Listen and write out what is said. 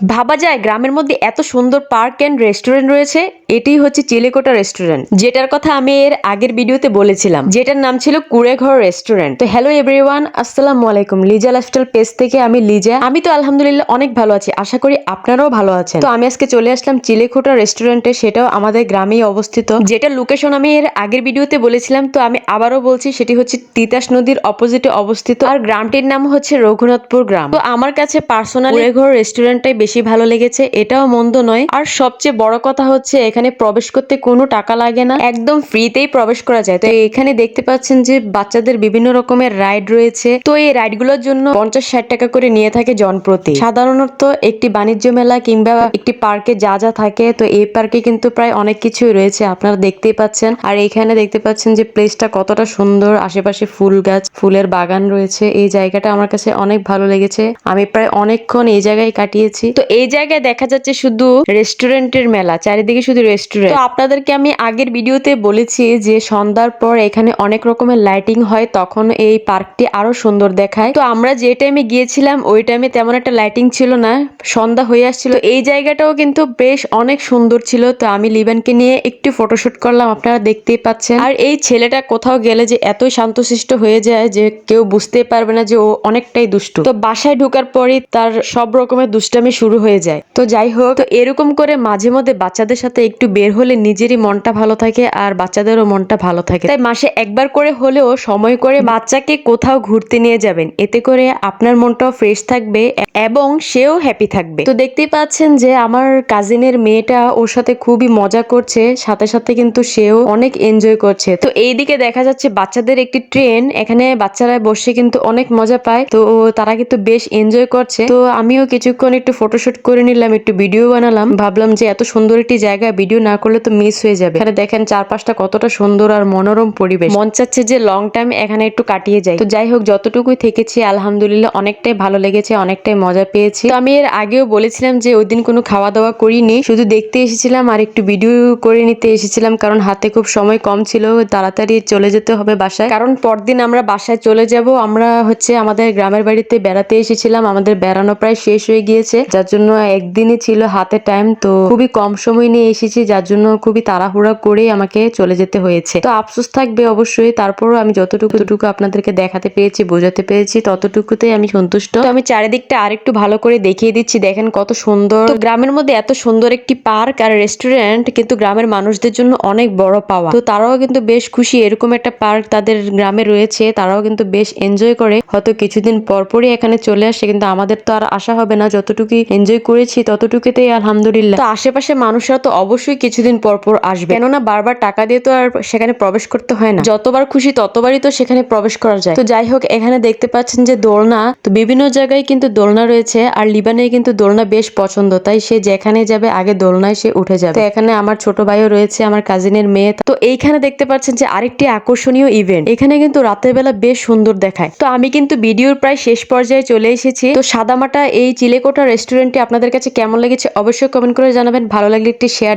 ভাবা যায় গ্রামের মধ্যে এত সুন্দর পার্ক অ্যান্ড রেস্টুরেন্ট রয়েছে। এটি হচ্ছে চিলেকোটা রেস্টুরেন্ট যেটার কথা আমি এর আগের ভিডিওতে বলেছিলাম। যেটার নাম ছিল কুড়েঘর রেস্টুরেন্ট তো হ্যালো এভরিওয়ান আসসালামু আলাইকুম। লিজা লাইফস্টাইল পেজ থেকে আমি লিজা। আমি তো আলহামদুলিল্লাহ অনেক ভালো আছি। আশা করি আপনারাও ভালো আছেন। তো আমি আজকে চলে আসলাম চিলেকোটা রেস্টুরেন্টে সেটাও আমাদের গ্রামেই অবস্থিত। যেটা লোকেশন আমি এর আগের ভিডিওতে বলেছিলাম। তো আমি আবারও বলছি, সেটি হচ্ছে তিতাস নদীর অপোজিটে অবস্থিত। আর গ্রামটির নাম হচ্ছে রঘুনাথপুর গ্রাম। তো আমার কাছে পার্সোনাল কুড়েঘর রেস্টুরেন্টটাই বেশি ভালো লেগেছে। এটাও মন্দ নয়। আর সবচেয়ে বড় কথা হচ্ছে, এখানে প্রবেশ করতে কোনো টাকা লাগে না। একদম ফ্রিতেই প্রবেশ করা যায়। তো এখানে দেখতে পাচ্ছেন যে বাচ্চাদের বিভিন্ন রকমের রাইড রয়েছে। তো এই রাইডগুলোর জন্য পঞ্চাশ ষাট টাকা করে নিয়ে থাকে জনপ্রতি। সাধারণত একটি বাণিজ্য মেলা কিংবা একটি পার্কে যা যা থাকে, তো এই পার্কে কিন্তু প্রায় অনেক কিছুই রয়েছে। আপনারা দেখতেই পাচ্ছেন। আর এখানে দেখতে পাচ্ছেন যে প্লেসটা কতটা সুন্দর। আশেপাশে ফুল গাছ, ফুলের বাগান রয়েছে। এই জায়গাটা আমার কাছে অনেক ভালো লেগেছে। আমি প্রায় অনেকক্ষণ এই জায়গায় কাটিয়েছি। তো এই জায়গায় দেখা যাচ্ছে শুধু রেস্টুরেন্টের মেলা, চারিদিকে শুধু রেস্টুরেন্ট তো আপনাদেরকে আমি আগের ভিডিওতে বলেছি যে সন্ধ্যার পর এখানে অনেক রকমের লাইটিং হয়, তখন এই পার্কটি আরও সুন্দর দেখায়। তো আমরা যে টাইমে গিয়েছিলাম, ওই টাইমে তেমন একটা লাইটিং ছিল না। সন্ধ্যা হয়ে আসছিল। এই জায়গাটাও কিন্তু বেশ অনেক সুন্দর ছিল। তো আমি লিবানকে নিয়ে একটু ফটোশুট করলাম, আপনারা দেখতেই পাচ্ছেন। আর এই ছেলেটা কোথাও গেলে যে এতই শান্তশিষ্ট হয়ে যায় যে কেউ বুঝতেই পারবে না যে ও অনেকটাই দুষ্টু। তো বাসায় ঢোকার পরই তার সব রকমের দুষ্টামি শুরু হয়ে যায়। তো যাই হোক, তো এরকম করে মাঝে মধ্যে বাচ্চাদের সাথে একটু বের হলে নিজেরই মনটা ভালো থাকে আর বাচ্চাদেরও মনটা ভালো থাকে। তাই মাসে একবার করে হলেও সময় করে বাচ্চাকে কোথাও ঘুরতে নিয়ে যাবেন। এতে করে আপনার মনটাও ফ্রেশ থাকবে এবং সেও হ্যাপি থাকবে। তো দেখতেই পাচ্ছেন যে আমার কাজিনের মেয়েটা ওর সাথে খুবই মজা করছে, সাথে সাথে কিন্তু সেও অনেক এনজয় করছে। তো এইদিকে দেখা যাচ্ছে বাচ্চাদের একটি ট্রেন এখানে বাচ্চারা বসে কিন্তু অনেক মজা পায়। তো তারা কিন্তু বেশ এনজয় করছে। তো আমিও কিছুক্ষণ একটু ফটোশুট করে নিলাম, একটু ভিডিও বানালাম। ভাবলাম যে এত সুন্দর একটি জায়গা ভিডিও না করলে তো মিস হয়ে যাবে। এখানে দেখেন চারপাশটা কতটা সুন্দর আর মনোরম পরিবেশ। মন চাচ্ছে যে লং টাইম এখানে একটু কাটিয়ে যাই। তো যাই হোক, যতটুকুই থেকেছি, আলহামদুলিল্লাহ অনেকটাই ভালো লেগেছে, অনেকটাই মজা পেয়েছি। তো আমি এর আগেও বলেছিলাম যে ওই দিন কোনো খাওয়া দাওয়া করিনি। শুধু দেখতে এসেছিলাম আর একটু ভিডিও করে নিতে এসেছিলাম কারণ হাতে খুব সময় কম ছিল। তাড়াতাড়ি চলে যেতে হবে বাসায়। কারণ পরদিন আমরা বাসায় চলে যাব। আমরা হচ্ছে আমাদের গ্রামের বাড়িতে বেড়াতে এসেছিলাম। আমাদের বেড়ানো প্রায় শেষ হয়ে গিয়েছে। যার জন্য একদিনই ছিল হাতে টাইম তো খুবই কম সময় নিয়ে এসেছি। যার জন্য খুবই তাড়াহুড়া করে আমাকে চলে যেতে হয়েছে। তো আফসোস থাকবে অবশ্যই, তারপরও আমি যতটুকু আপনাদেরকে দেখাতে পেরেছি, বোঝাতে পেরেছি, ততটুকুতেই আমি সন্তুষ্ট। তো আমি চারিদিকটা আরেকটু ভালো করে দেখিয়ে দিচ্ছি, দেখেন কত সুন্দর। গ্রামের মধ্যে এত সুন্দর একটি পার্ক আর রেস্টুরেন্ট, কিন্তু গ্রামের মানুষদের জন্য অনেক বড় পাওয়া। তো তারাও কিন্তু বেশ খুশি, এরকম একটা পার্ক তাদের গ্রামে রয়েছে, তারাও কিন্তু বেশ এনজয় করে। হয়তো কিছুদিন পরপরই এখানে চলে আসে, কিন্তু আমাদের তো আর আশা হবে না যতটুকু এনজয় করেছি, ততটুকুতেই আলহামদুলিল্লাহ। তো আশেপাশে মানুষরা তো অবশ্যই কিছুদিন পর পর আসবে। কেননা বারবার টাকা দিয়ে তো আর সেখানে প্রবেশ করতে হয় না। যতবার খুশি ততবারই তো সেখানে প্রবেশ করা যায়। তো যাই হোক, এখানে দেখতে পাচ্ছেন যে দোলনা, তো বিভিন্ন জায়গায় কিন্তু দোলনা রয়েছে আর লিবানে কিন্তু দোলনা বেশ পছন্দ। তাই সে যেখানে যাবে, আগে দোলনায় সে উঠে যাবে। তো এখানে আমার ছোট ভাইও রয়েছে, আমার কাজিনের মেয়ে। তো এইখানে দেখতে পাচ্ছেন যে আরেকটি আকর্ষণীয় ইভেন্ট এখানে কিন্তু রাতের বেলা বেশ সুন্দর দেখায়। তো আমি কিন্তু ভিডিওর প্রায় শেষ পর্যায়ে চলে এসেছি। তো সাদামাটা এই চিলেকোটা রেস্টুরেন্টটি আপনাদের কাছে কেমন লেগেছে অবশ্যই কমেন্ট করে জানাবেন। ভালো লাগলে একটি শেয়ার